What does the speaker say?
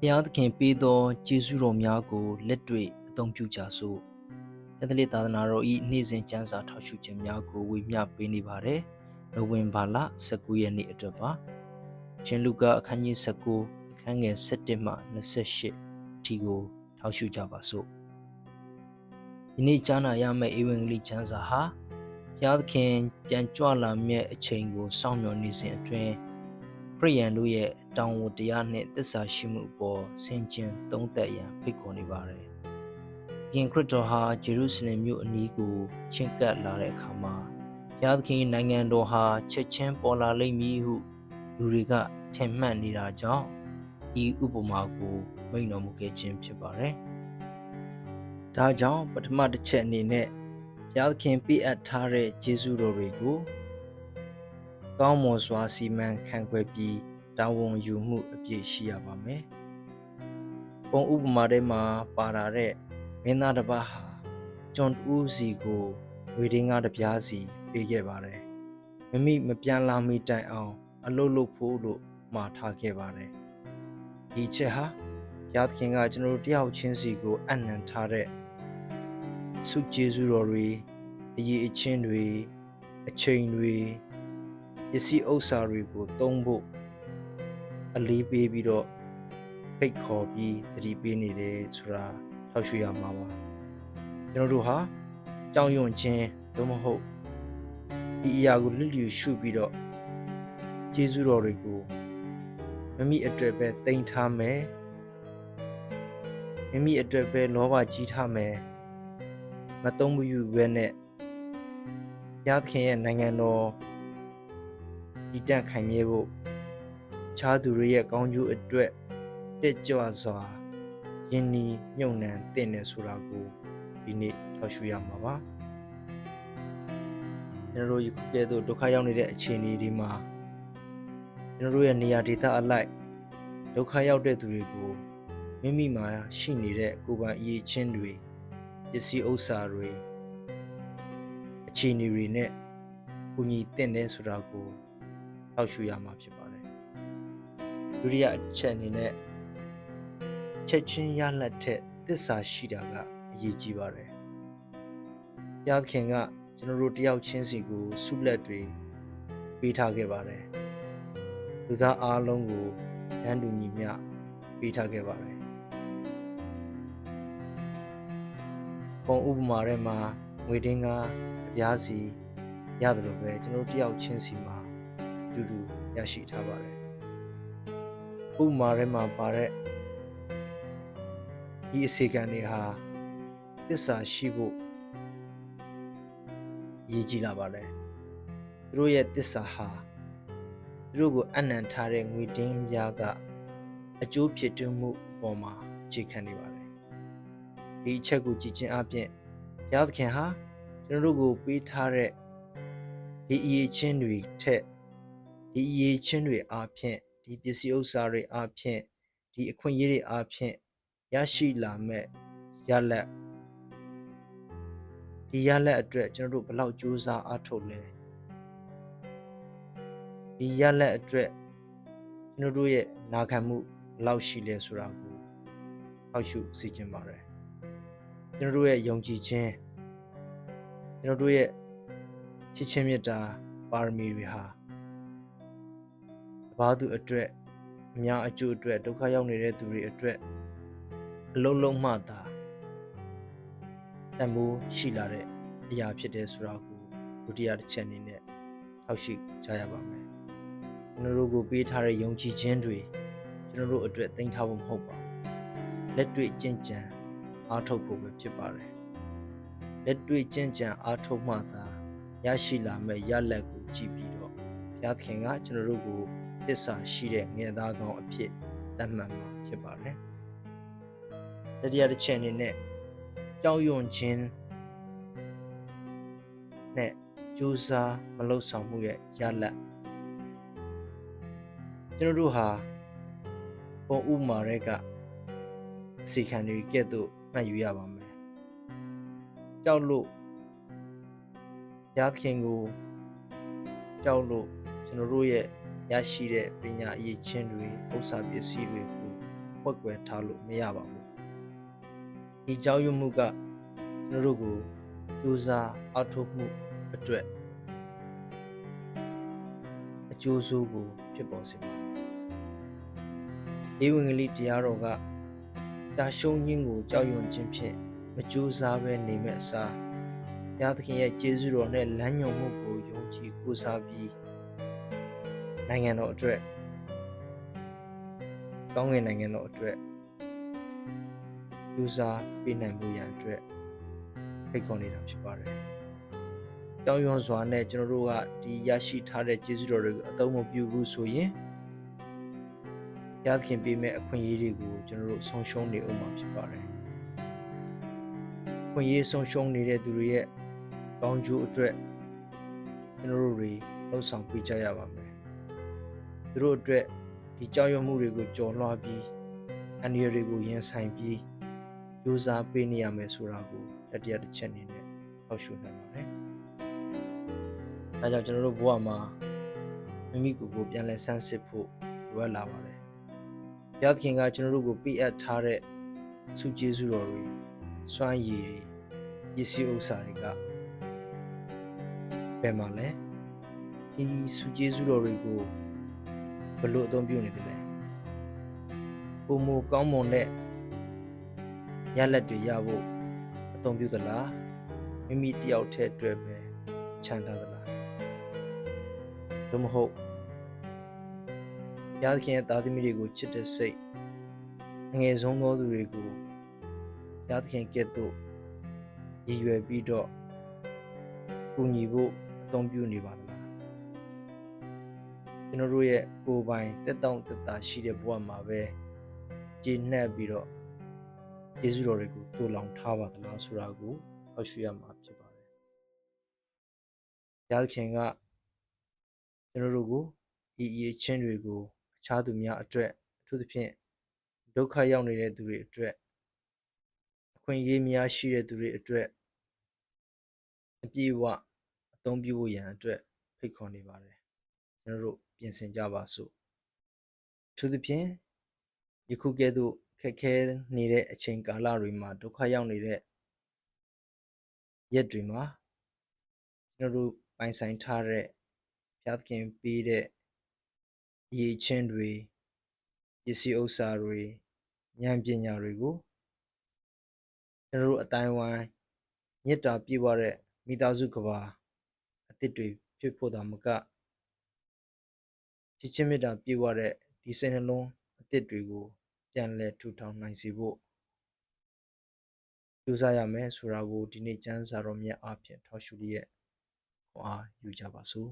ဘုရားသခင်ပေးသောကျေးဇူးတော်များကိုလက်တွေ့အသုံးပြုကြစို့ကက်သလစ်သာသနာတော်၏နေ့စဉ်ကျမ်းစာထောက်ရှုခြင်းများကိုဝေမျှပေးနေပါတယ်နိုဝင်ဘာလ19ရက်နေ့အတွက်ပါရှင်လုကာအခန်းကြီး19အခန်းငယ်17မှ28ဒီကိုထောက်ရှုကြပါစို့ဒီနေ့ကြားနာရမယ့်ဧဝံဂေလိကျမ်းစာဟာဘုရားသခင်ပြန်ကြွလာမြဲအချိန်ကိုစောင့်မျှော်နေစဉ်အတွင်းခရိယန်တို့ရဲ့ တောင်းဝတရားနှင့်တစ္ဆာရှိမှုအပေါ်ဆင်ခြင်သုံးသပ်ရန်ဖိတ်ခေါ်နေပါတယ်။ခင်ခရစ်တော်ဟာဂျေရုဆလင်မြို့အနီးကိုချဉ်ကပ်လာတဲ့အခါမှာဘုရားသခင်နိုင်ငံတော်ဟာချက်ချင်းပေါ်လာလိမ့်မည်ဟုလူတွေကထင်မှတ်နေတာကြောင့်ဤဥပမာကိုမိန့်တော်မူခဲ့ခြင်းဖြစ်ပါတယ်။ဒါကြောင့်ပထမတစ်ချက်အနေနဲ့ဘုရားသခင်ပြည့်အပ်ထားတဲ့ယေရှုတော်တွေကိုကောင်းမွန်စွာစီမံခန့်ခွဲပြီး တာဝန်ယူမှုအပြည့်ရှိရပါမယ်။ပုံဥပမာထဲမှာပါလာတဲ့မင်းသားတစ်ပါးဟာဂျွန်ဦးစီကိုဝေဒင်းကားတစ်ပြားစီပေးခဲ့ပါတယ်။မမိမပြန်လာမီတိုင်အောင် အလုတ်လုတ်ဖို့လို့မှာထားခဲ့ပါတယ်။ဒီချက်ဟာဘုရားသခင်ကကျွန်တော်တို့တယောက်ချင်းစီကိုအနံထားတဲ့စုကျေးဇူးတော်တွေအရေးအချင်းတွေအချိန်တွေပစ္စည်းဥစ္စာတွေကိုသုံးဖို့ အလေးပေးပြီးတော့ဖိတ်ခေါ်ပြီးတတိပေးနေတယ်ဆိုတာထောက်ရှုရမှာပါကျွန်တော်တို့ဟာကြောင်ယွန်ခြင်းသို့မဟုတ်ဒီအရာကိုလွတ်လျူရှုပြီးတော့ကျေးဇူးတော်တွေကိုမမိအတွက်ပဲတိမ်ထားမယ်မမိအတွက်ပဲလောဘကြီးထားမယ်မသုံးမယူဘဲနဲ့ဘုရားသခင်ရဲ့နိုင်ငံတော်ဒီတက်ခိုင်မြဲဖို့ ခြားသူတွေရဲ့ကောင်းကျိုးအတွက်တက်ကြွစွာယဉ်နီးညှုံနှံတင်နေဆိုတာကိုဒီနေ့ထောက်ရှုရမှာပါကျွန်တော်တို့ယခုကဲ့သို့ဒုက္ခရောက်နေတဲ့အခြေအနေဒီမှာကျွန်တော်တို့ရဲ့နေရာဒေသအလိုက်ဒုက္ခရောက်တဲ့သူတွေကိုမိမိမှာရှိနေတဲ့ကိုယ်ပိုင်အရေးချင်းတွေပစ္စည်းဥစ္စာတွေအခြေအနေတွေနဲ့ကူညီတင်တယ်ဆိုတာကိုထောက်ရှုရမှာဖြစ်ပါတယ် ဒုတိယအချက်အနေနဲ့ချက်ချင်းရလက်တဲ့သစ္စာရှိတာကအရေးကြီးပါတယ်ဘုရားသခင်ကကျွန်တော်တို့တယောက်ချင်းစီကိုဆုလက်တွေပေးထားခဲ့ပါတယ်လူသားအားလုံးကိုတန်းတူညီမျှပေးထားခဲ့ပါတယ်ပုံဥပမာထဲမှာငွေတင်းကားအပြားစီရတယ်လို့ပဲကျွန်တော်တို့တယောက်ချင်းစီမှာအတူတူရရှိထားပါတယ် ဥပမာထဲမှာပါတဲ့ဒီအစီကံတွေဟာသစ္စာရှိဖို့ရည်ကြီးလာပါတယ်သူတို့ရဲ့သစ္စာဟာသူတို့ကိုအနံထားတဲ့ငွေတင်းပြားကအကျိုးဖြစ်တွင်းမှုအပေါ်မှာအခြေခံနေပါတယ်ဒီအချက်ကိုကြည်ချင်းအပြင်ဘုရားသခင်ဟာကျွန်တော်တို့ကိုပေးထားတဲ့ဒီအရေးချင်းတွေထက်ဒီအရေးချင်းတွေအားဖြင့် ဒီပစ္စည်းဥစ္စာတွေအားဖြင့်ဒီအခွင့်အရေးတွေအားဖြင့်ရရှိလာမဲ့ရလက်ဒီရလက်အတွက်ကျွန်တော်တို့ဘယ်လောက်ကြိုးစားအားထုတ်လဲဒီရလက်အတွက်ကျွန်တော်တို့ရဲ့နာခံမှုဘယ်လောက်ရှိလဲဆိုတာကိုထောက်ရှုစီခြင်းပါတယ်ကျွန်တော်တို့ရဲ့ယုံကြည်ခြင်းကျွန်တော်တို့ရဲ့ချစ်ချင်းမေတ္တာပါရမီတွေဟာ တပါးသူအတွက်အများအကျိုးအတွက်ဒုက္ခရောက်နေတဲ့သူတွေအတွက်အလုံးလုံးမှသာတန်ဖိုးရှိလာတဲ့အရာဖြစ်တယ်ဆိုတာကိုဒုတိယတစ်ချက်အနေနဲ့ထောက်ရှိကြရပါမယ်ကျွန်တော်တို့ကိုပေးထားတဲ့ယုံကြည်ခြင်းတွေကျွန်တော်တို့အတွက်သိမ်းထားဖို့မဟုတ်ပါဘူးလက်တွေ့ကျင့်ကြံအားထုတ်ဖို့ပဲဖြစ်ပါတယ်လက်တွေ့ကျင့်ကြံအားထုတ်မှသာရရှိလာမယ့်ရလဒ်ကိုကြည့်ပြီးတော့ဘုရားသခင်ကကျွန်တော်တို့ကို သစ္စာရှိတဲ့ငယ်သားကောင်းအဖြစ်သတ်မှတ်မှာဖြစ်ပါတယ်တတိယတစ်ချက်အနေနဲ့ကြောက်ရွံ့ခြင်းနဲ့ကြိုးစားမလုပ်ဆောင်မှုရဲ့ရလဒ်ကျွန်တော်တို့ဟာပုံဥမာတွေကအစီခံတွေကဲ့သို့မှတ်ယူရပါမယ်ကြောက်လို့ဘုရားသခင်ကိုကြောက်လို့ကျွန်တော်တို့ရဲ့ ရရှိတဲ့ပညာအရေးချင်းတွေဥစ္စာပစ္စည်းတွေကိုမဖွက်ကွယ်ထားလို့မရပါဘူးဒီကြောင်းရွံ့မှုကကျွန်တော်တို့ကိုစူးစမ်းအထောက်မှုအတွက်အကျိုးဆိုးကိုဖြစ်ပေါ်စေပါတယ်ဧဝံဂေလိတရားတော်ကတာရှုံးခြင်းကိုကြောက်ရွံ့ခြင်းဖြင့်မကြိုးစားဘဲနေမဲ့အစားဘုရားသခင်ရဲ့ကျေးဇူးတော်နဲ့လမ်းညွှန်မှုကိုယုံကြည်ကိုးစားပြီး နိုင်ငံတော်အတွက်ကောင်းကင်နိုင်ငံတော်အတွက်ကြိုးစားပေးနိုင်မှုရန်အတွက်ဖိတ်ခေါ်နေတာဖြစ်ပါတယ်။ကြောင်းရွံ့စွာနဲ့ကျွန်တော်တို့ကဒီရရှိထားတဲ့ကျေးဇူးတော်တွေကိုအသုံးမပြုဘူးဆိုရင်ဘုရားသခင်ပေးမဲ့အခွင့်အရေးတွေကိုကျွန်တော်တို့ဆုံးရှုံးနေအောင်မှာဖြစ်ပါတယ်။ခွင့်ရေးဆုံးရှုံးနေတဲ့သူတွေရဲ့ကောင်းကျိုးအတွက်ကျွန်တော်တို့တွေလှုပ်ဆောင်ပေးကြရပါမယ်။ သူတို့အတွက်ဒီကြောက်ရွံ့မှုတွေကိုကြော်လွှားပြီးအန္တရာယ်တွေကိုရင်ဆိုင်ပြီးကြိုးစားပေးနေရမယ်ဆိုတာကိုတတိယတစ်ချက်အနေနဲ့ဟောက်ရှုနိုင်ပါတယ်။ဒါကြောင့်ကျွန်တော်တို့ဘဝမှာမိမိကိုယ်ကိုပြန်လဲဆန်းစစ်ဖို့လိုအပ်လာပါတယ်။ဘုရားသခင်ကကျွန်တော်တို့ကိုပေးအပ်ထားတဲ့ဆုကျေးဇူးတော်တွေစွမ်းရည်တွေပစ္စည်းဥစ္စာတွေကဘယ်မှာလဲဒီဆုကျေးဇူးတော်တွေကို ဘယ်လိုအသုံးပြုနေသလဲပုံမကောင်းမွန်တဲ့ရလက်တွေရဖို့အသုံးပြုသလားမိမိတယောက်တည်းအတွက်ပဲခြံထားသလားသို့မဟုတ်ဘုရားသခင်ရဲ့သားသမီးတွေကိုချစ်တဲ့စိတ်အငယ်ဆုံးသောသူတွေကိုဘုရားသခင်ကဲ့သို့ရည်ရွယ်ပြီးတော့ကူညီဖို့အသုံးပြုနေပါသလား ကျွန်တော်တို့ရဲ့ကိုယ်ပိုင်တက်တောင့်တက်တာရှိတဲ့ဘဝမှာပဲကျေနပ်ပြီးတော့ယေရှုတော်တွေကိုတူလောင်ထားပါသလားဆိုတာကိုဟောရှုရမှာဖြစ်ပါတယ်။ဘုရားခင်ကကျွန်တော်တို့ကိုဒီအရေးချင်းတွေကိုအခြားသူများအတွက်အထူးသဖြင့်ဒုက္ခရောက်နေတဲ့သူတွေအတွက်အခွင့်အရေးများရှိတဲ့သူတွေအတွက်အပြည့်အဝအသုံးပြုဖို့ရန်အတွက်ဖိတ်ခေါ်နေပါတယ်။ ကျွန်တော်တို့ပြင်ဆင်ကြပါစို့။အထူးသဖြင့်ယခုကဲ့သို့ခက်ခဲနေတဲ့အချိန်ကာလတွေမှာဒုက္ခရောက်နေတဲ့ရက်တွေမှာကျွန်တော်တို့ပိုင်ဆိုင်ထားတဲ့ဘုရားသခင်ပေးတဲ့အရေးချင်းတွေပစ္စည်းဥစ္စာတွေဉာဏ်ပညာတွေကိုကျွန်တော်တို့အတိုင်းဝိုင်းမေတ္တာပြည့်ဝတဲ့မိသားစုကဘာအသစ်တွေဖြစ်ဖို့တာမက ချစ်ချင်းမေတ္တာပြည့်ဝတဲ့ဒီစိတ်နှလုံးအသစ်တွေကိုပြန်လည်ထူထောင်နိုင်စေဖို့ကြိုးစားရမယ်ဆိုတာကိုဒီနေ့ကျမ်းစာတော်မြတ်အားဖြင့်ထောက်ရှုလျက်ခွန်အားယူကြပါစို့